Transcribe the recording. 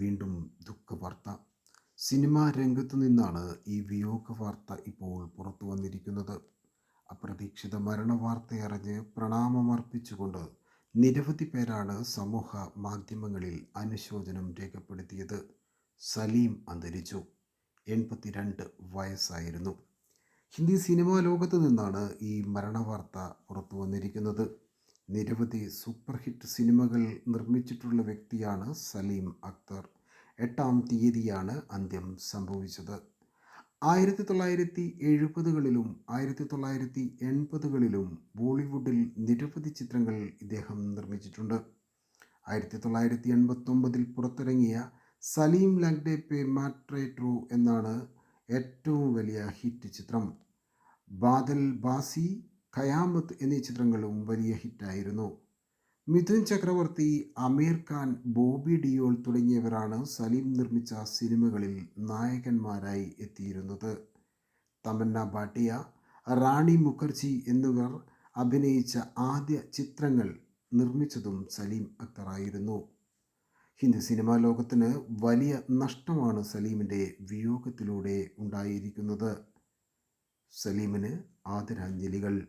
വീണ്ടും ദുഃഖവാർത്ത. സിനിമാ രംഗത്തു നിന്നാണ് ഈ വിയോഗ വാർത്ത ഇപ്പോൾ പുറത്തു വന്നിരിക്കുന്നത്. അപ്രതീക്ഷിത മരണവാർത്തയറിഞ്ഞ് പ്രണാമമർപ്പിച്ചുകൊണ്ട് നിരവധി പേരാണ് സമൂഹ മാധ്യമങ്ങളിൽ അനുശോചനം രേഖപ്പെടുത്തിയത്. സലീം അന്തരിച്ചു. എൺപത്തിരണ്ട് വയസ്സായിരുന്നു. ഹിന്ദി സിനിമാ ലോകത്ത് നിന്നാണ് ഈ മരണവാർത്ത പുറത്തു വന്നിരിക്കുന്നത്. നിരവധി സൂപ്പർ ഹിറ്റ് സിനിമകൾ നിർമ്മിച്ചിട്ടുള്ള വ്യക്തിയാണ് സലീം അക്തർ. എട്ടാം തീയതിയാണ് അന്ത്യം സംഭവിച്ചത്. ആയിരത്തി തൊള്ളായിരത്തി എഴുപതുകളിലും ആയിരത്തി തൊള്ളായിരത്തി എൺപതുകളിലും ബോളിവുഡിൽ നിരവധി ചിത്രങ്ങൾ ഇദ്ദേഹം നിർമ്മിച്ചിട്ടുണ്ട്. ആയിരത്തി തൊള്ളായിരത്തി എൺപത്തൊമ്പതിൽ പുറത്തിറങ്ങിയ സലീം ലഗ്ഡേ പേ മാട്രേട്രോ എന്നാണ് ഏറ്റവും വലിയ ഹിറ്റ് ചിത്രം. ബാദൽ ബാസി ഖയാമത്ത് എന്നീ ചിത്രങ്ങളും വലിയ ഹിറ്റായിരുന്നു. മിഥുൻ ചക്രവർത്തി അമീർ ഖാൻ ബോബി ഡിയോൾ തുടങ്ങിയവരാണ് സലീം നിർമ്മിച്ച സിനിമകളിൽ നായകന്മാരായി എത്തിയിരുന്നത്. തമന്ന ഭാട്ടിയ റാണി മുഖർജി എന്നിവർ അഭിനയിച്ച ആദ്യ ചിത്രങ്ങൾ നിർമ്മിച്ചതും സലീം അക്തറായിരുന്നു. ഹിന്ദി സിനിമാ ലോകത്തിന് വലിയ നഷ്ടമാണ് സലീമിന്റെ വിയോഗത്തിലൂടെ ഉണ്ടായിരിക്കുന്നത്. സലീമിന് ആദരാഞ്ജലികൾ.